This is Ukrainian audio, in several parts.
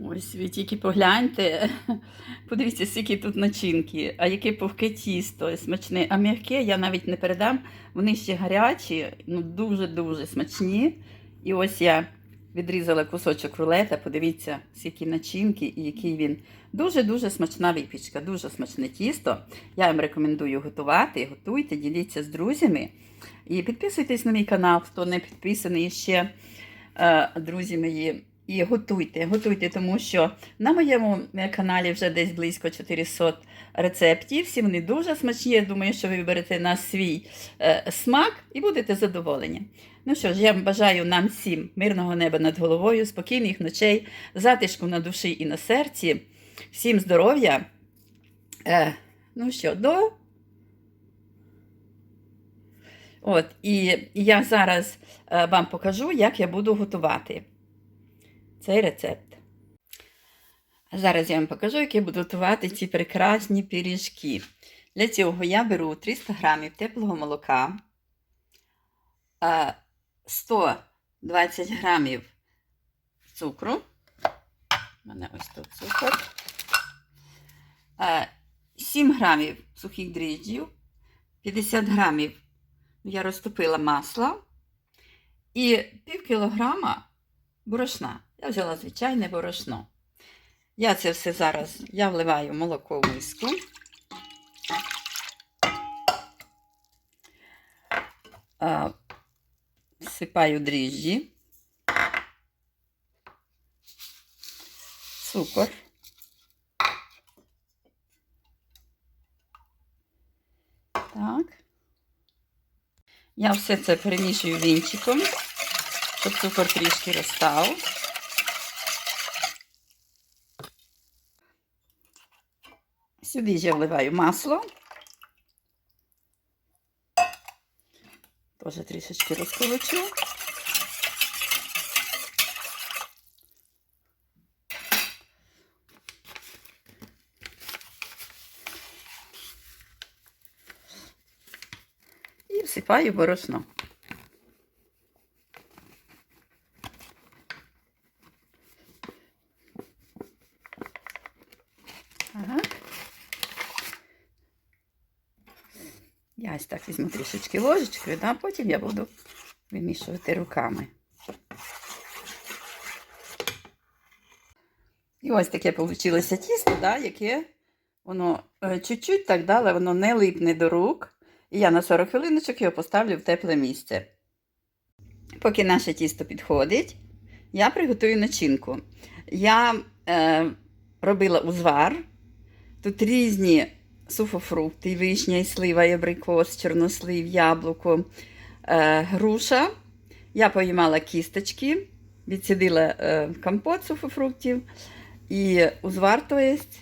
Ось ви тільки погляньте. Подивіться, скільки тут начинки, а яке пухке тісто, смачне. А м'яке я навіть не передам. Вони ще гарячі, ну дуже-дуже смачні. І ось я відрізала кусочок рулета. Подивіться, скільки начинки і який він. Дуже-дуже смачна випічка, дуже смачне тісто. Я вам рекомендую готувати. Готуйте, діліться з друзями. І підписуйтесь на мій канал, хто не підписаний ще, е, друзі мої. І готуйте, готуйте, тому що на моєму е, каналі вже десь близько 400 рецептів. Всі вони дуже смачні. Я думаю, що ви виберете на свій е, смак і будете задоволені. Ну що ж, я бажаю нам всім мирного неба над головою, спокійних ночей, затишку на душі і на серці. Всім здоров'я. Е, ну що, до. От, і я зараз е, вам покажу, як я буду готувати цей рецепт. Зараз я вам покажу, як я буду готувати ці прекрасні пиріжки. Для цього я беру 300 грамів теплого молока, е, 120 грамів цукру. У мене ось тут цукор. Е, 7 грамів сухих дріжджів, 50 грамів я розтопила масло і пів кілограма борошна. Я взяла звичайне борошно. Я це все зараз я вливаю молоко в миску. Всипаю дріжджі, цукор. Так. Я все це перемішую вінчиком, щоб цукор трішки розстав. Сюди я вливаю масло. Теж трішечки розколочу. І всипаю борошно. Ага. Я ось так візьму трішечки ложечкою, да? потім я буду вимішувати руками. І ось таке вийшло тісто, да, яке воно е, чуть-чуть так далі, воно не липне до рук. І я на 40 хвилиночок його поставлю в тепле місце. Поки наше тісто підходить, я приготую начинку. Я е, робила узвар. Тут різні сухофрукти, вишня, і слива, і абрикос, чорнослив, яблуко, е, груша. Я поймала кісточки, відсідила е, компот сухофруктів і узвар, то есть.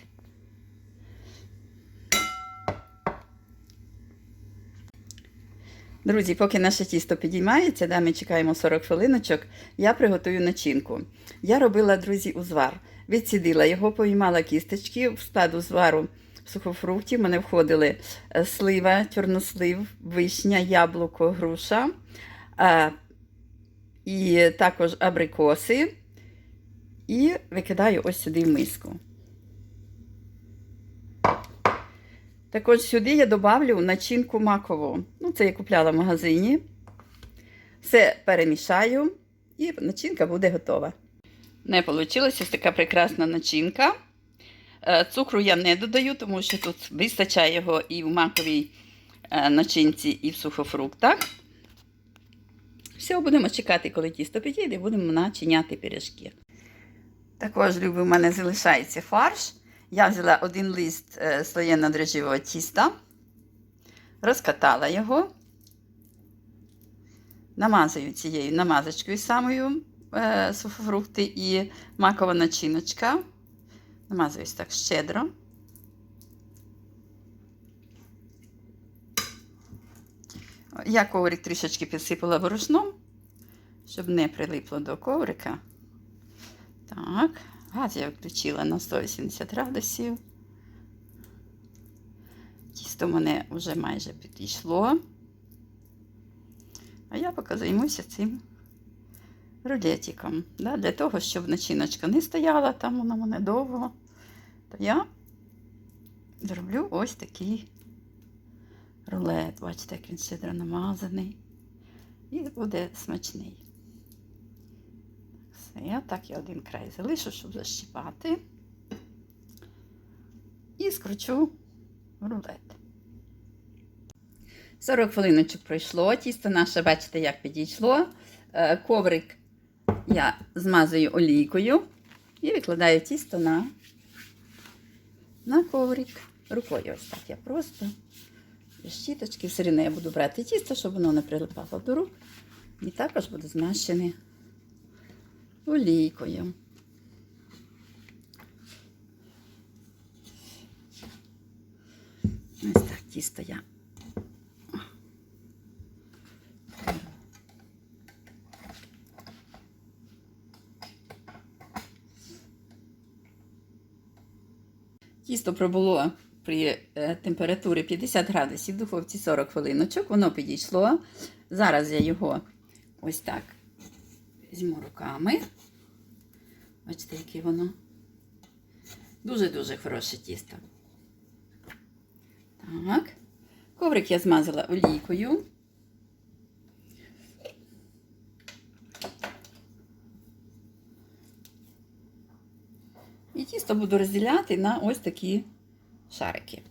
Друзі, поки наше тісто підіймається, да, ми чекаємо 40 хвилиночок, я приготую начинку. Я робила, друзі, узвар. Відсідила його, поймала кісточки, в склад узвару сухофруктів. В мене входили е, слива, чорнослив, вишня, яблуко, груша, а, і також абрикоси. І викидаю ось сюди в миску. Також сюди я додавлю начинку макову. Ну, це я купляла в магазині. Все перемішаю, і начинка буде готова. Не вийшла ось така прекрасна начинка. Е, Цукру я не додаю, тому що тут вистачає його і в маковій е, начинці, і в сухофруктах. Все, будемо чекати, коли тісто підійде, будемо начиняти пиріжки. Також, любі, у мене залишається фарш. Я взяла один лист е, слоєно-дрожжевого тіста, розкатала його, намазую цією намазочкою самою сухофрукти і макова начиночка. Намазуюсь так щедро. Я коврик трішечки підсипала борошном, щоб не прилипло до коврика. Так, газ я включила на 180 градусів. Тісто мене вже майже підійшло. А я поки займуся цим рулетиком. Да? Для того, щоб начиночка не стояла там вона мене довго, то я зроблю ось такий рулет. Бачите, як він щедро намазаний. І буде смачний. Все, я так я один край залишу, щоб защіпати. І скручу рулет. 40 хвилиночок пройшло. Тісто наше, бачите, як підійшло. Е, Коврик я змазую олійкою і викладаю тісто на, на коврик. Рукою ось так я просто без щіточки. Все рівно я буду брати тісто, щоб воно не прилипало до рук. І також буду змащене олійкою. Ось так тісто я. Тісто пробуло при е, температурі 50 градусів в духовці 40 хвилиночок. Воно підійшло. Зараз я його ось так візьму руками. Бачите, яке воно. Дуже-дуже хороше тісто. Так. Коврик я змазала олійкою. І тісто буду розділяти на ось такі шарики.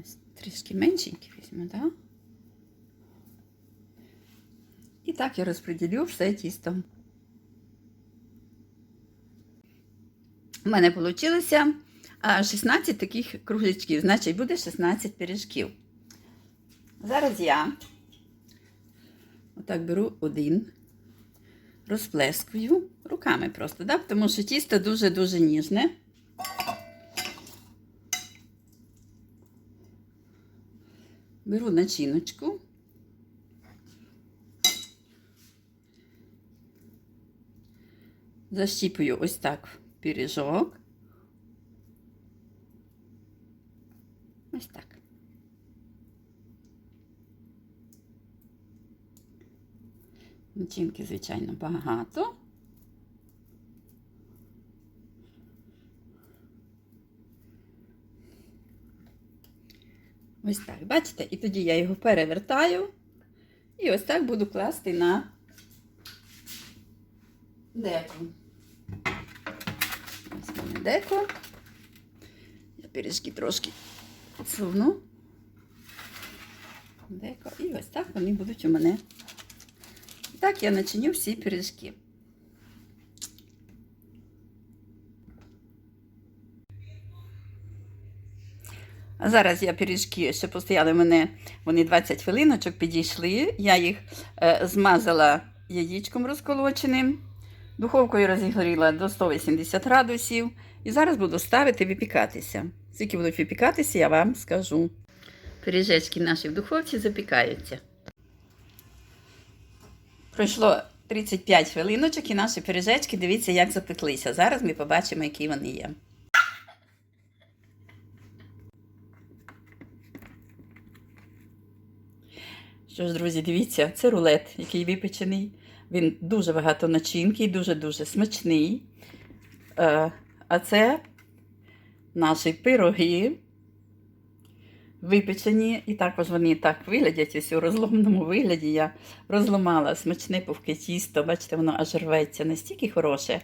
Ось трішки меншенькі візьму, так? І так я розподілю все тісто. У мене вийшло 16 таких круглячків, значить буде 16 пиріжків. Зараз я отак беру один, розплескую руками просто, да? тому що тісто дуже-дуже ніжне. Беру начиночку. Защіпую ось так пиріжок. Ось так. Начинки, звичайно, багато. Ось так, бачите? І тоді я його перевертаю і ось так буду класти на деко. Ось мене деко. Я пиріжки трошки підсуну. Деко. І ось так вони будуть у мене. Так я начиню всі пиріжки. А зараз я пиріжки ще постояли в мене, вони 20 хвилиночок підійшли. Я їх е, змазала яєчком розколоченим, духовкою розігріла до 180 градусів. І зараз буду ставити випікатися. Скільки будуть випікатися, я вам скажу. Пиріжечки наші в духовці запікаються. Пройшло 35 хвилиночок і наші пиріжечки, дивіться, як запеклися. Зараз ми побачимо, які вони є. Що ж, друзі, дивіться, це рулет, який випечений. Він дуже багато начинки, дуже-дуже смачний. Е, А це наші пироги. Випечені, і також вони так виглядять ось у розломному вигляді. Я розломала смачне пухке тісто, бачите, воно аж рветься настільки хороше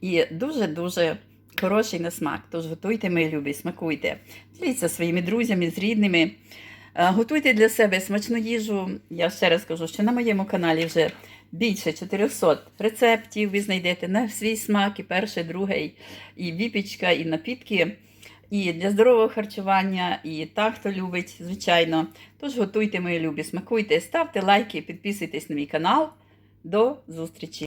і дуже-дуже хороший на смак. Тож готуйте, мої любі, смакуйте. Діліться своїми друзями, з рідними. Е, Готуйте для себе смачну їжу. Я ще раз кажу, що на моєму каналі вже більше 400 рецептів. Ви знайдете на свій смак, і перший, другий, і випічка, і напітки. І для здорового харчування, і так, хто любить, звичайно. Тож готуйте, мої любі, смакуйте, ставте лайки, підписуйтесь на мій канал. До зустрічі!